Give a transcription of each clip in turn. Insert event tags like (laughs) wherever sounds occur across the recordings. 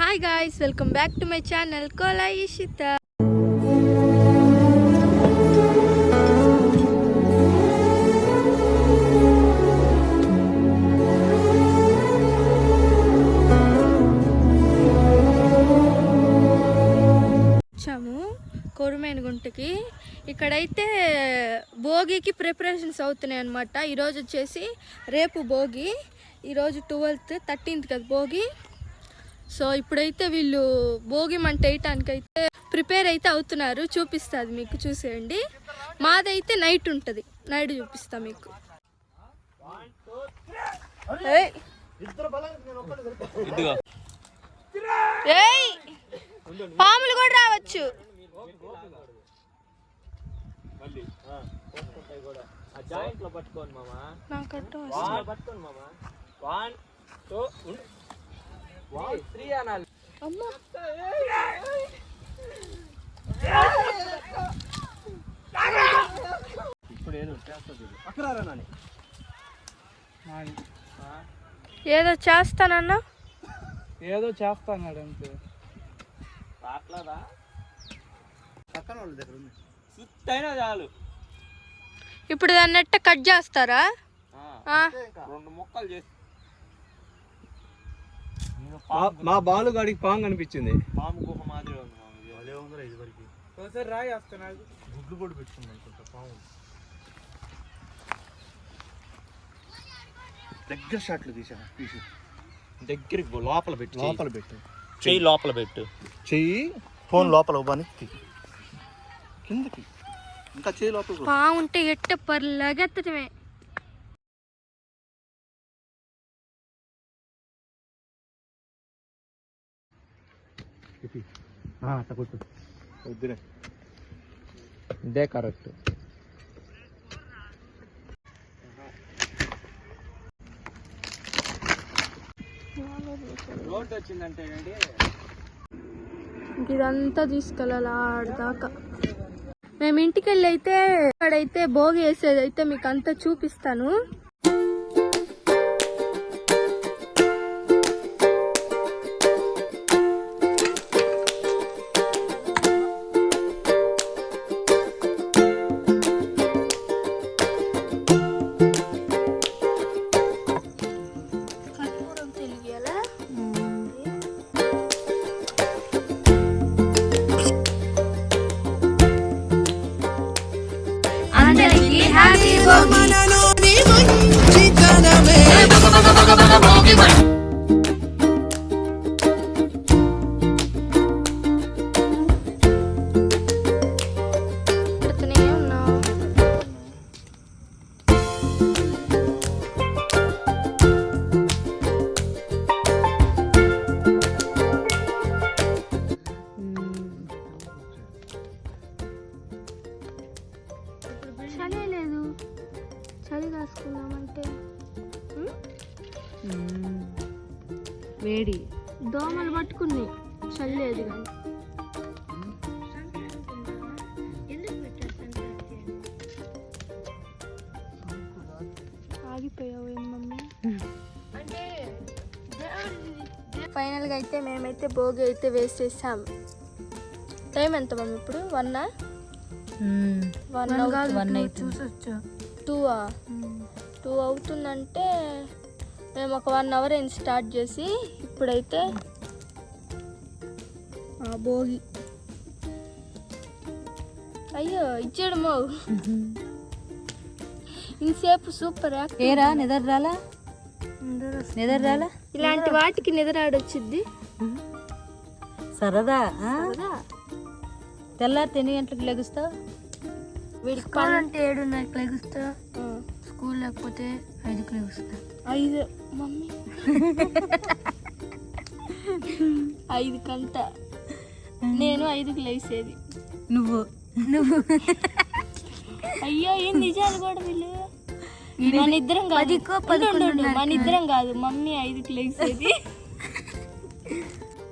Hi guys welcome back to my channel Kola Eshitha వచ్చాము కొరుమైన గుంటకి ఇక్కడైతే భోగికి preparations అవుతున్నాయి అనమాట ఈరోజు వచ్చేసి రేపు భోగి ఈరోజు ట్వెల్త్ థర్టీన్త్ కదా భోగి. సో ఇప్పుడైతే వీళ్ళు భోగి మంట వేయటానికి అయితే ప్రిపేర్ అయితే అవుతున్నారు. చూపిస్తుంది మీకు చూసేయండి. మాదైతే నైట్ ఉంటుంది. నైట్ చూపిస్తా మీకు. పాములు కూడా రావచ్చు. పట్టుకోండి మామ. పట్టుకోండి మామ. వన్ టూ త్రీ అనాలి అమ్మ. ఇప్పుడు ఏదో నాని ఏదో చేస్తానన్నా? ఏదో చేస్తాన్నాడు అంతే. రాట్లేదా? పక్కన వాళ్ళ దగ్గర ఉంది. సుత్తైనా చాలు. ఇప్పుడు దాన్ని ఎట్ట కట్ చేస్తారా? రెండు ముక్కలు చేసి మా బాలుగాడికి పాంగ్ అనిపించింది పాము గుహ మాదిరి ఉంది మామ ఇది. ఒకసారి రాయి వస్తున్నాడు గుడ్లు కూడా పెట్టుకుంది అనుకుంటా పాము. దగ్గర షాట్లు తీసాను తీసి. దగ్గరికి పో, లోపల పెట్టు. చెయ్యి. లోపల పెట్టు. చెయ్యి లోపల పెట్టు. చెయ్యి ఫోన్ లోపల బాని కిందకి. ఇంకా చెయ్యి లోపల కూడా. పావుంటే ఎట్ట పర్లగెత్తటమే కొట్టు. వద్దులే. ఇదే కరెక్ట్. రోడ్డు వచ్చిందంటే ఏంటి? ఇదంతా తీసుకెళ్ళాలి ఆడదాకా? మేము ఇంటికి వెళ్ళి అయితే అక్కడైతే భోగి వేసేది అయితే మీకు అంతా చూపిస్తాను. హ్యాపీ భోగి వేడి. దోమలు పట్టుకున్నాయి చలి లేదు కానీ. ఆగిపోయావు ఫైనల్గా అయితే మేమైతే భోగి అయితే వేసేసాం. టైం ఎంత మమ్మీ ఇప్పుడు? వన్ వన్ వన్ అవుతుంది టూ టూ అవుతుందంటే మేము ఒక వన్ అవర్ అయింది స్టార్ట్ చేసి ఇప్పుడైతే ఆ, భోగి. అయ్యో ఇచ్చాడు మో ఇంతసేపు సూపర్. ఏరా నిద్ర రాలా? నిద్ర రాలా? ఇలాంటి వాటికి నిద్రాడొచ్చిద్ది సరదా ఆ? కదా తెల్లారితే ఎన్ని గంటలకు లెగుస్తావు? వీడికి స్కూల్ అంటే ఏడున్నరకు లెగుస్తా. స్కూల్ లేకపోతే ఐదుకు లెగుస్తా. ఐదు. ఐదు కంట. నేను ఐదుకి లేసేది నువ్వు. నువ్వు. అయ్యో ఏం నిజాలు కూడా వీళ్ళు? మన ఇద్దరం కాదు. మన ఇద్దరం కాదు. మమ్మీ ఐదుకి లేసేది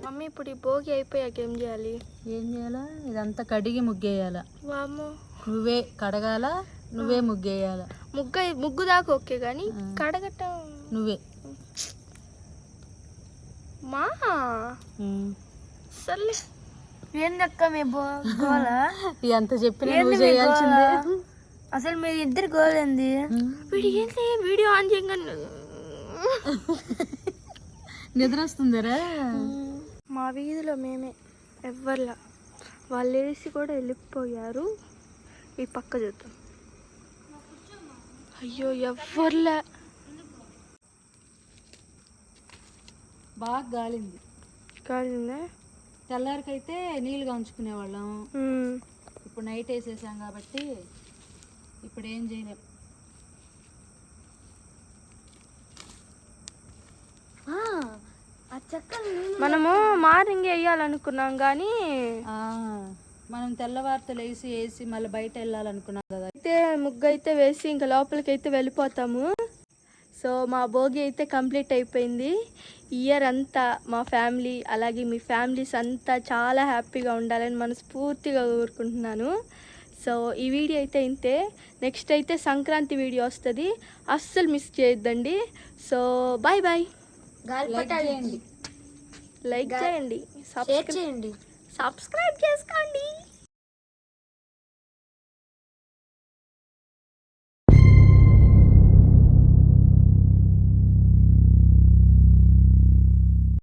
మమ్మీ ఇప్పుడు ఈ భోగి అయిపోయాక ఏం చేయాలి? ఏం చేయాలా? ఇదంతా కడిగి ముగ్గేయాల? వాము నువ్వే కడగాల? నువ్వే ముగ్గేయాల? ముగ్గ ముగ్గు దాకా ఓకే కానీ కడగటం నువ్వే. మా. సర్లే ఏందక్క మీ గోల? (laughs) ఎంత చెప్పినా నువ్వు చేయాల్సిందే. అసలు మీరు ఇద్దరు గోల్ ఏంది? వీడు ఏంటి వీడియో ఆన్ చేయగానే నిద్ర వస్తుందరా మా వీధిలో మేమే ఎవ్వర్లా. వాళ్ళు వేసి కూడా వెళ్ళిపోయారు. ఈ పక్క చూద్దాం. అయ్యో ఎవ్వర్లా. బాగా గాలింది. కాలిందా తెల్లారికైతే నీళ్ళుగా ఉంచుకునేవాళ్ళం ఉమ్. ఇప్పుడు నైట్ వేసేసాం కాబట్టి ఇప్పుడు ఏం చేయలేం. మనము మార్నింగ్ వేయాలనుకున్నాం కానీ ఆ, మనం తెల్లవారితో లేసి వేసి మళ్ళీ బయట వెళ్ళాలనుకున్నాం కదా. అయితే ముగ్గు అయితే వేసి ఇంకా లోపలికి అయితే వెళ్ళిపోతాము. సో మా భోగి అయితే కంప్లీట్ అయిపోయింది. ఇయర్ అంతా మా ఫ్యామిలీ అలాగే మీ ఫ్యామిలీస్ అంతా చాలా హ్యాపీగా ఉండాలని మనస్ఫూర్తిగా కోరుకుంటున్నాను. సో ఈ వీడియో అయితే ఇంతే. నెక్స్ట్ అయితే సంక్రాంతి వీడియో వస్తుంది. అస్సలు మిస్ చేయొద్దండి. సో బాయ్ బాయ్ లైక్ చేయండి. లైక్ చేయండి. సబ్స్క్రైబ్ చేయండి. సబ్స్క్రైబ్ చేసుకోండి.